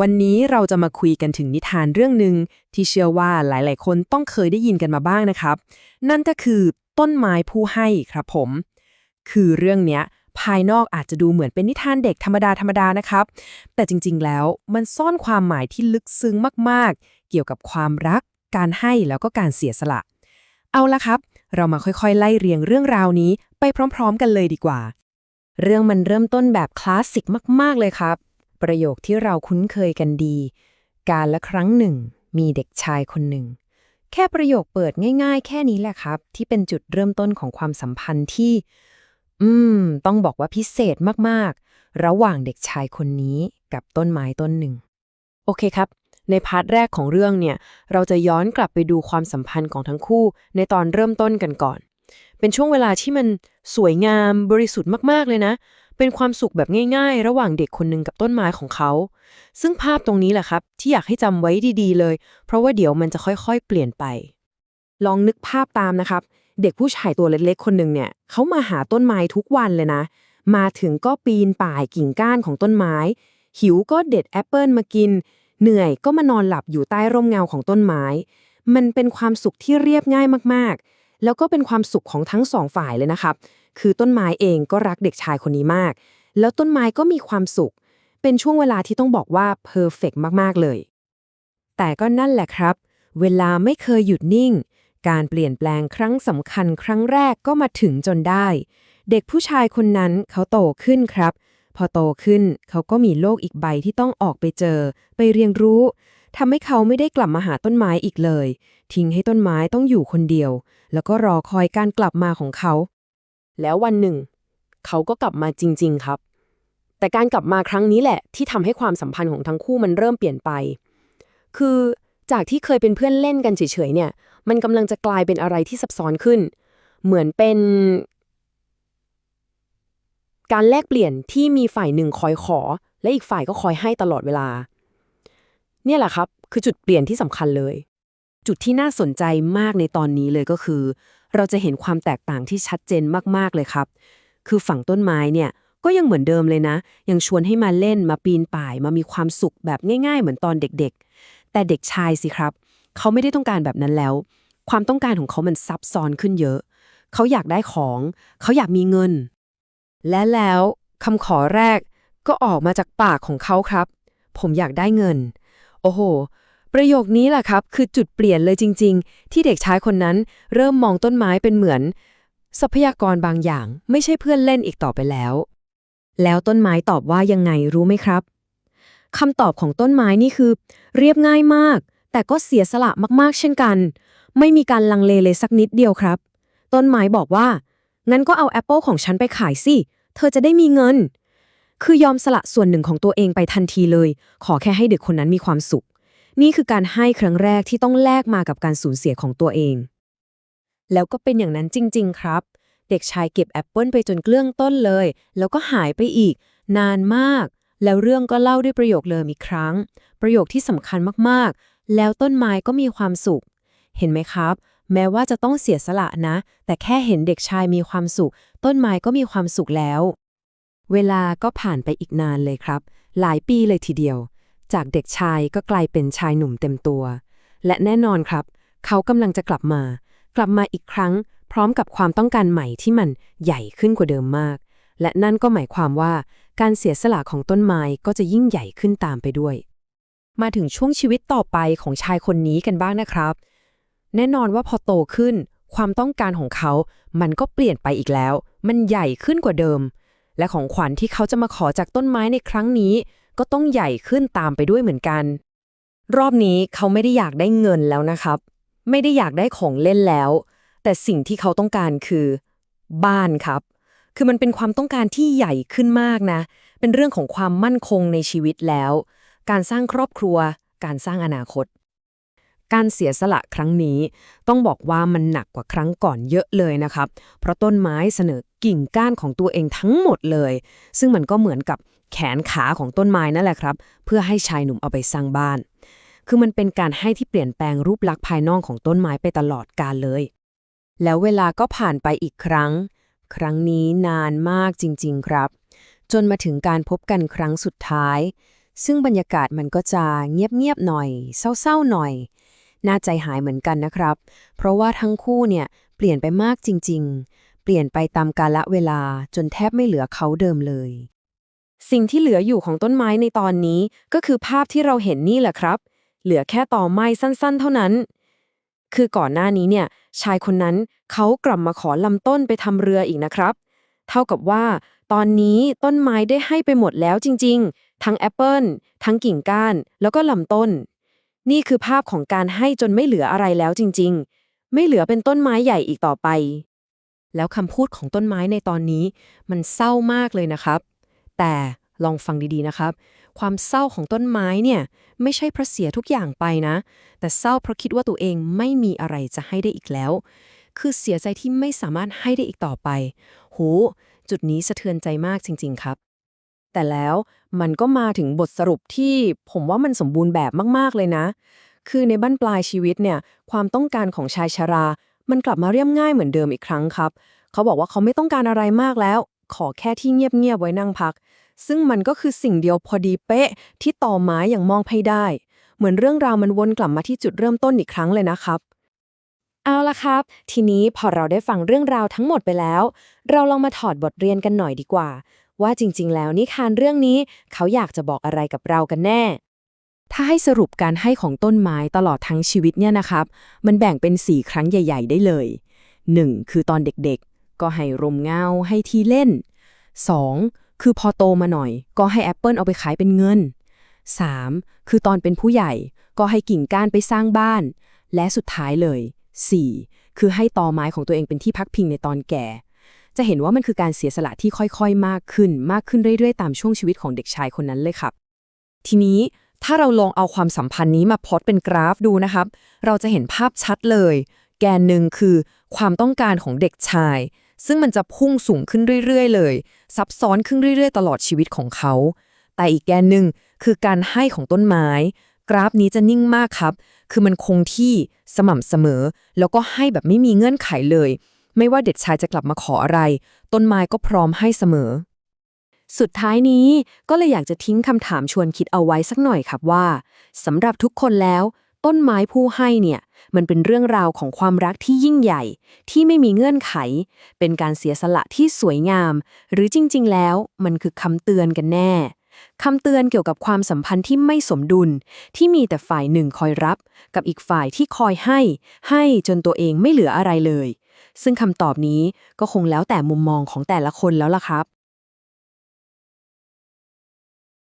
วันนี้เราจะมาคุยกันถึงนิทานเรื่องหนึ่งที่เชื่อว่าหลายๆ คนต้องเคยได้ยินกันมาบ้างนะครับ นั่นก็คือต้นไม้ผู้ให้ครับผม คือเรื่องเนี้ยภายนอกอาจจะดูเหมือนเป็นนิทานเด็กธรรมดาธรรมดานะครับ แต่จริงๆ แล้วมันซ่อนความหมายที่ลึกซึ้งมากๆ เกี่ยวกับความรัก การให้แล้วก็การเสียสละ เอาละครับ เรามาค่อยๆ ไล่เรียงเรื่องราวนี้ไปพร้อม ๆ กันเลยดีกว่า เรื่องมันเริ่มต้นแบบคลาสสิกมาก ๆ เลยครับ ประโยคที่เราคุ้นเคยกันดี การละครั้งหนึ่ง มีเด็กชายคนหนึ่ง แค่ประโยคเปิดง่าย ๆ แค่นี้แหละครับ ที่เป็นจุดเริ่มต้นของความสัมพันธ์ที่ อืม ต้องบอกว่าพิเศษมากๆ ระหว่างเด็กชายคนนี้กับต้นไม้ต้นหนึ่ง โอเคครับ ในพาร์ทแรกของเรื่องเนี่ย เราจะย้อนกลับไปดูความสัมพันธ์ของทั้งคู่ ในตอนเริ่มต้นกันก่อน เป็นช่วงเวลาที่มันสวยงามบริสุทธิ์มากๆเลยนะ เป็นความสุขแบบง่ายๆ ระหว่างเด็กคนหนึ่งกับต้นไม้ของเขา ซึ่งภาพตรงนี้แหละครับ ที่อยากให้จำไว้ดีๆเลย เพราะว่าเดี๋ยวมันจะค่อยๆ เปลี่ยนไป ลองนึกภาพตามนะครับ เด็กผู้ชายตัวเล็กๆ คนหนึ่งเนี่ยเขามาหาต้นไม้ทุกวันเลยนะ มาถึงก็ปีนป่ายกิ่งก้านของต้นไม้ หิวก็เด็ดแอปเปิลมากิน เหนื่อยก็มานอนหลับอยู่ใต้ร่มเงาของต้นไม้ มันเป็นความสุขที่เรียบง่ายมากๆ แล้วก็เป็นความสุขของทั้งสองฝ่ายเลยนะครับ คือต้นไม้เองก็รักเด็กชายคนนี้มาก แล้วต้นไม้ก็มีความสุข เป็นช่วงเวลาที่ต้องบอกว่าเพอร์เฟกมากๆเลย แต่ก็นั่นแหละครับ เวลาไม่เคยหยุดนิ่ง การเปลี่ยนแปลงครั้งสำคัญครั้งแรกก็มาถึงจนได้ เด็กผู้ชายคนนั้นเขาโตขึ้นครับ พอโตขึ้นเขาก็มีโลกอีกใบที่ต้องออกไปเจอ ไปเรียนรู้ทำให้เขาไม่ได้กลับมาหาต้นไม้อีกเลย ทิ้งให้ต้นไม้ต้องอยู่คนเดียว แล้วก็รอคอยการกลับมาของเขา แล้ววันหนึ่ง เขาก็กลับมาจริง ๆ ครับ แต่การกลับมาครั้งนี้แหละ ที่ทำให้ความสัมพันธ์ของทั้งคู่มันเริ่มเปลี่ยนไป คือจากที่เคยเป็นเพื่อนเล่นกันเฉยๆเนี่ย มันกำลังจะกลายเป็นอะไรที่ซับซ้อนขึ้น เหมือนเป็น การแลกเปลี่ยนที่มีฝ่ายหนึ่งคอยขอ และอีกฝ่ายก็คอยให้ตลอดเวลา เนี่ยแหละครับ คือจุดเปลี่ยนที่สำคัญเลย จุดที่น่าสนใจมากในตอนนี้เลยก็คือ เราจะเห็นความแตกต่างที่ชัดเจนมากๆเลยครับ คือฝั่งต้นไม้เนี่ยก็ยังเหมือนเดิมเลยนะ ยังชวนให้มาเล่นมาปีนป่ายมามีความสุขแบบง่าย ๆ เหมือนตอนเด็กๆ แต่เด็กชายสิครับ เขาไม่ได้ต้องการแบบนั้นแล้ว ความต้องการของเขามันซับซ้อนขึ้นเยอะ เขาอยากได้ของ เขาอยากมีเงิน และแล้วคำขอแรกก็ออกมาจากปากของเขาครับ ผมอยากได้เงิน โอ้โห ประโยคนี้แหละครับ คือจุดเปลี่ยนเลยจริง ๆ ที่เด็กชายคนนั้นเริ่มมองต้นไม้เป็นเหมือน ทรัพยากรบางอย่าง ไม่ใช่เพื่อนเล่นอีกต่อไปแล้ว แล้วต้นไม้ตอบว่ายังไงรู้ไหมครับคำตอบของต้นไม้นี่คือ เรียบง่ายมาก แต่ก็เสียสละมากๆ เช่นกัน ไม่มีการลังเลเลยสักนิดเดียวครับ ต้นไม้บอกว่า งั้นก็เอาแอปเปิลของฉันไปขายสิ เธอจะได้มีเงิน คือยอมสละส่วนหนึ่งของตัวเองไปทันทีเลย ขอแค่ให้เด็กคนนั้นมีความสุข นี่คือการให้ครั้งแรกที่ต้องแลกมากับการสูญเสียของตัวเอง แล้วก็เป็นอย่างนั้นจริง ๆ ครับ เด็กชายเก็บแอปเปิลไปจนเกลี้ยงต้นเลย แล้วก็หายไปอีก นานมาก แล้วเรื่องก็เล่าด้วยประโยคเดิมอีกครั้ง ประโยคที่สำคัญมากๆ แล้วต้นไม้ก็มีความสุข เห็นไหมครับ แม้ว่าจะต้องเสียสละนะ แต่แค่เห็นเด็กชายมีความสุข ต้นไม้ก็มีความสุขแล้ว เวลาก็ผ่านไปอีกนานเลยครับ หลายปีเลยทีเดียว จากเด็กชายก็กลายเป็นชายหนุ่มเต็มตัว และแน่นอนครับ เขากำลังจะกลับมา กลับมาอีกครั้ง พร้อมกับความต้องการใหม่ที่มันใหญ่ขึ้นกว่าเดิมมาก และนั่นก็หมายความว่าการเสียสละของต้นไม้ก็จะยิ่งใหญ่ขึ้นตามไปด้วย มาถึงช่วงชีวิตต่อไปของชายคนนี้กันบ้างนะครับ แน่นอนว่าพอโตขึ้น ความต้องการของเขา มันก็เปลี่ยนไปอีกแล้ว มันใหญ่ขึ้นกว่าเดิม และของขวัญที่เขาจะมาขอจากต้นไม้ในครั้งนี้ ก็ต้องใหญ่ขึ้นตามไปด้วยเหมือนกัน รอบนี้เขาไม่ได้อยากได้เงินแล้วนะครับ ไม่ได้อยากได้ของเล่นแล้ว แต่สิ่งที่เขาต้องการคือ บ้านครับ คือมันเป็นความต้องการที่ใหญ่ขึ้นมากนะ เป็นเรื่องของความมั่นคงในชีวิตแล้ว การสร้างครอบครัว การสร้างอนาคต การเสียสละครั้งนี้ ต้องบอกว่ามันหนักกว่าครั้งก่อนเยอะเลยนะครับ เพราะต้นไม้เสนอ กิ่งก้านของตัวเองทั้งหมดเลย ซึ่งมันก็เหมือนกับแขนขาของต้นไม้นั่นแหละครับ เพื่อให้ชายหนุ่มเอาไปสร้างบ้าน คือมันเป็นการให้ที่เปลี่ยนแปลงรูปลักษณ์ภายนอกของต้นไม้ไปตลอดกาลเลย แล้วเวลาก็ผ่านไปอีกครั้ง ครั้งนี้นานมากจริง ๆ ครับ จนมาถึงการพบกันครั้งสุดท้าย ซึ่งบรรยากาศมันก็จะเงียบๆหน่อย เศร้าๆหน่อย น่าใจหายเหมือนกันนะครับ เพราะว่าทั้งคู่เนี่ยเปลี่ยนไปมากจริง ๆ เปลี่ยนไปตามกาลเวลาจนแทบไม่เหลือเขาเดิมเลย สิ่งที่เหลืออยู่ของต้นไม้ในตอนนี้ก็คือภาพที่เราเห็นนี่แหละครับ เหลือแค่ต่อไม้สั้นๆ เท่านั้น คือก่อนหน้านี้เนี่ย ชายคนนั้นเขากลับมาขอลำต้นไปทำเรืออีกนะครับ เท่ากับว่า ตอนนี้ต้นไม้ได้ให้ไปหมดแล้วจริง ๆ ทั้งแอปเปิลทั้งกิ่งก้าน แล้วก็ลำต้น นี่คือภาพของการให้จนไม่เหลืออะไรแล้วจริง ๆ ไม่เหลือเป็นต้นไม้ใหญ่อีกต่อไป แล้วคำพูดของต้นไม้ในตอนนี้ มันเศร้ามากเลยนะครับ แต่ลองฟังดีๆนะครับ ความเศร้าของต้นไม้เนี่ย ไม่ใช่เพราะเสียทุกอย่างไปนะ แต่เศร้าเพราะคิดว่าตัวเองไม่มีอะไรจะให้ได้อีกแล้ว คือเสียใจที่ไม่สามารถให้ได้อีกต่อไปโหจุดนี้สะเทือนใจมากจริง ๆครับ แต่แล้วมันก็มาถึงบทสรุปที่ผมว่ามันสมบูรณ์แบบมากๆเลยนะ คือในบั้นปลายชีวิตเนี่ย ความต้องการของชายชรา มันกลับมาเรียบง่ายเหมือนเดิมอีกครั้งครับ เขาบอกว่าเขาไม่ต้องการอะไรมากแล้ว ขอแค่ที่เงียบๆไว้นั่งพัก ซึ่งมันก็คือสิ่งเดียวพอดีเป๊ะ ที่ต่อไม้อย่างมองให้ได้ เหมือนเรื่องราวมันวนกลับมาที่จุดเริ่มต้นอีกครั้งเลยนะครับเอาละครับ ทีนี้พอเราได้ฟังเรื่องราวทั้งหมดไปแล้ว เราลองมาถอดบทเรียนกันหน่อยดีกว่า ว่าจริง ๆ แล้วนิทานเรื่องนี้เขาอยากจะบอกอะไรกับเรากันแน่ ถ้าให้สรุปการให้ของต้นไม้ตลอดทั้งชีวิตเนี่ยนะครับ มันแบ่งเป็น 4 ครั้งใหญ่ ๆ ได้เลย 1. คือตอนเด็กๆ ก็ให้ร่มเงาให้ที่เล่น 2. คือพอโตมาหน่อย ก็ให้แอปเปิลเอาไปขายเป็นเงิน 3. คือตอนเป็นผู้ใหญ่ก็ให้กิ่งก้านไปสร้างบ้าน และสุดท้ายเลย 4. คือให้ตอไม้ของตัวเองเป็นที่พักพิงในตอนแก่ จะเห็นว่ามันคือการเสียสละที่ค่อยๆ มากขึ้น มากขึ้นเรื่อยๆ ตามช่วงชีวิตของเด็กชายคนนั้นเลยครับ ทีนี้ ถ้าเราลองเอาความสัมพันธ์นี้มาพอตเป็นกราฟดูนะครับ เราจะเห็นภาพชัดเลย แกนหนึ่งคือความต้องการของเด็กชาย ซึ่งมันจะพุ่งสูงขึ้นเรื่อยๆ เลย ซับซ้อนขึ้นเรื่อยๆ ตลอดชีวิตของเขา แต่อีกแกนหนึ่งคือการให้ของต้นไม้ กราฟนี้จะนิ่งมากครับ คือมันคงที่สม่ำเสมอ แล้วก็ให้แบบไม่มีเงื่อนไขเลย ไม่ว่าเด็กชายจะกลับมาขออะไร ต้นไม้ก็พร้อมให้เสมอ สุดท้ายนี้ก็เลยอยากจะทิ้งคำถามชวนคิดเอาไว้สักหน่อยครับว่าสำหรับทุกคนแล้ว ต้นไม้ผู้ให้เนี่ย มันเป็นเรื่องราวของความรักที่ยิ่งใหญ่ ที่ไม่มีเงื่อนไข เป็นการเสียสละที่สวยงาม หรือจริง ๆ แล้ว มันคือคำเตือนกันแน่คำเตือนเกี่ยวกับความสัมพันธ์ที่ไม่สมดุล ที่มีแต่ฝ่ายหนึ่งคอยรับ กับอีกฝ่ายที่คอยให้ ให้จนตัวเองไม่เหลืออะไรเลย ซึ่งคำตอบนี้ก็คงแล้วแต่มุมมองของแต่ละคนแล้วล่ะครับ